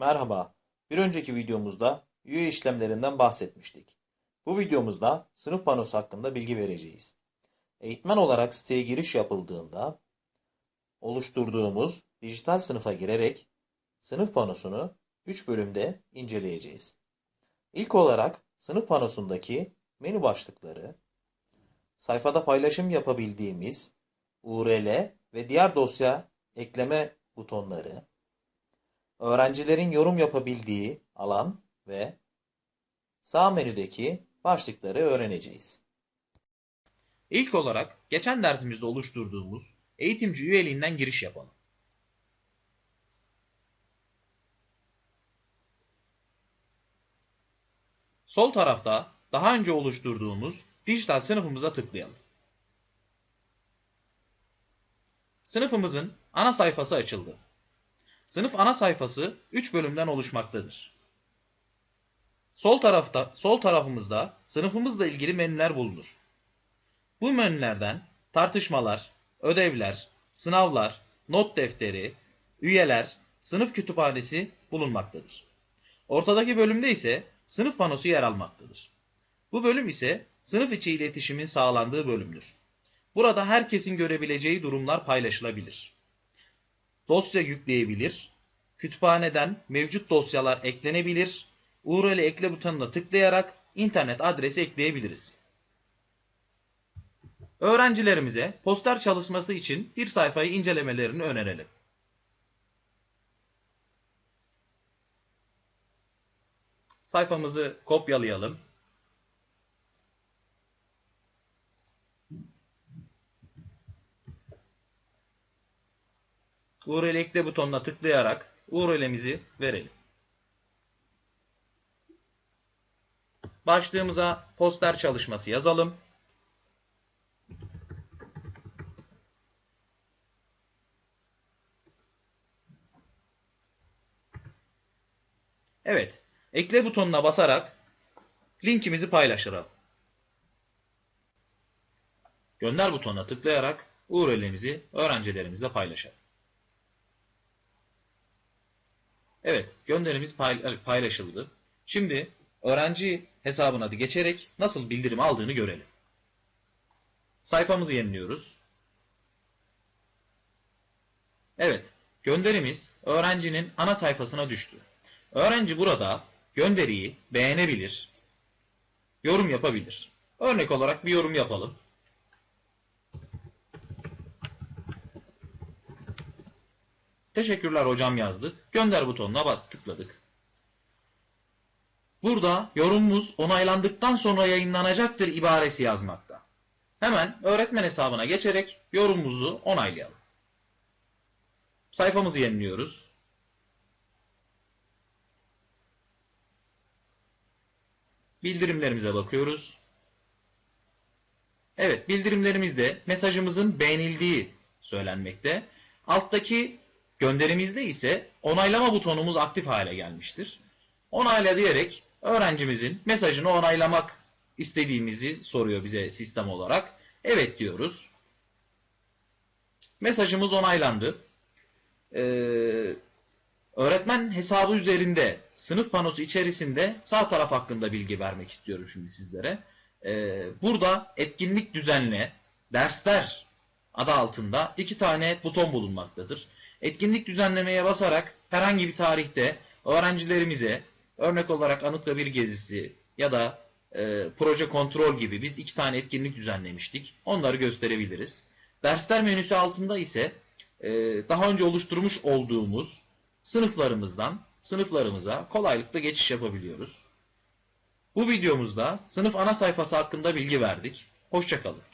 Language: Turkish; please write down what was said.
Merhaba. Bir önceki videomuzda üye işlemlerinden bahsetmiştik. Bu videomuzda sınıf panosu hakkında bilgi vereceğiz. Eğitmen olarak siteye giriş yapıldığında oluşturduğumuz dijital sınıfa girerek sınıf panosunu 3 bölümde inceleyeceğiz. İlk olarak sınıf panosundaki menü başlıkları, sayfada paylaşım yapabildiğimiz URL ve diğer dosya ekleme butonları, öğrencilerin yorum yapabildiği alan ve sağ menüdeki başlıkları öğreneceğiz. İlk olarak geçen dersimizde oluşturduğumuz eğitimci üyeliğinden giriş yapalım. Sol tarafta daha önce oluşturduğumuz dijital sınıfımıza tıklayalım. Sınıfımızın ana sayfası açıldı. Sınıf ana sayfası 3 bölümden oluşmaktadır. Sol tarafta, sol tarafımızda sınıfımızla ilgili menüler bulunur. Bu menülerden tartışmalar, ödevler, sınavlar, not defteri, üyeler, sınıf kütüphanesi bulunmaktadır. Ortadaki bölümde ise sınıf panosu yer almaktadır. Bu bölüm ise sınıf içi iletişimin sağlandığı bölümdür. Burada herkesin görebileceği durumlar paylaşılabilir. Dosya yükleyebilir, kütüphaneden mevcut dosyalar eklenebilir, URL ekle butonuna tıklayarak internet adresi ekleyebiliriz. Öğrencilerimize poster çalışması için bir sayfayı incelemelerini önerelim. Sayfamızı kopyalayalım. URL ekle butonuna tıklayarak URL'imizi verelim. Başlığımıza poster çalışması yazalım. Evet, ekle butonuna basarak linkimizi paylaştıralım. Gönder butonuna tıklayarak URL'imizi öğrencilerimizle paylaşalım. Evet, gönderimiz paylaşıldı. Şimdi öğrenci hesabına geçerek nasıl bildirim aldığını görelim. Sayfamızı yeniliyoruz. Evet, gönderimiz öğrencinin ana sayfasına düştü. Öğrenci burada gönderiyi beğenebilir, yorum yapabilir. Örnek olarak bir yorum yapalım. Teşekkürler hocam yazdık. Gönder butonuna bak tıkladık. Burada yorumumuz onaylandıktan sonra yayınlanacaktır ibaresi yazmakta. Hemen öğretmen hesabına geçerek yorumumuzu onaylayalım. Sayfamızı yeniliyoruz. Bildirimlerimize bakıyoruz. Evet bildirimlerimizde mesajımızın beğenildiği söylenmekte. Alttaki Gönderimizde ise onaylama butonumuz aktif hale gelmiştir. Onayla diyerek öğrencimizin mesajını onaylamak istediğimizi soruyor bize sistem olarak. Evet diyoruz. Mesajımız onaylandı. Ee, öğretmen hesabı üzerinde sınıf panosu içerisinde sağ taraf hakkında bilgi vermek istiyorum şimdi sizlere. Ee, burada etkinlik düzenle, dersler adı altında iki tane buton bulunmaktadır. Etkinlik düzenlemeye basarak herhangi bir tarihte öğrencilerimize örnek olarak Anıtkabir gezisi ya da e, proje kontrol gibi biz iki tane etkinlik düzenlemiştik. Onları gösterebiliriz. Dersler menüsü altında ise e, daha önce oluşturmuş olduğumuz sınıflarımızdan sınıflarımıza kolaylıkla geçiş yapabiliyoruz. Bu videomuzda sınıf ana sayfası hakkında bilgi verdik. Hoşçakalın.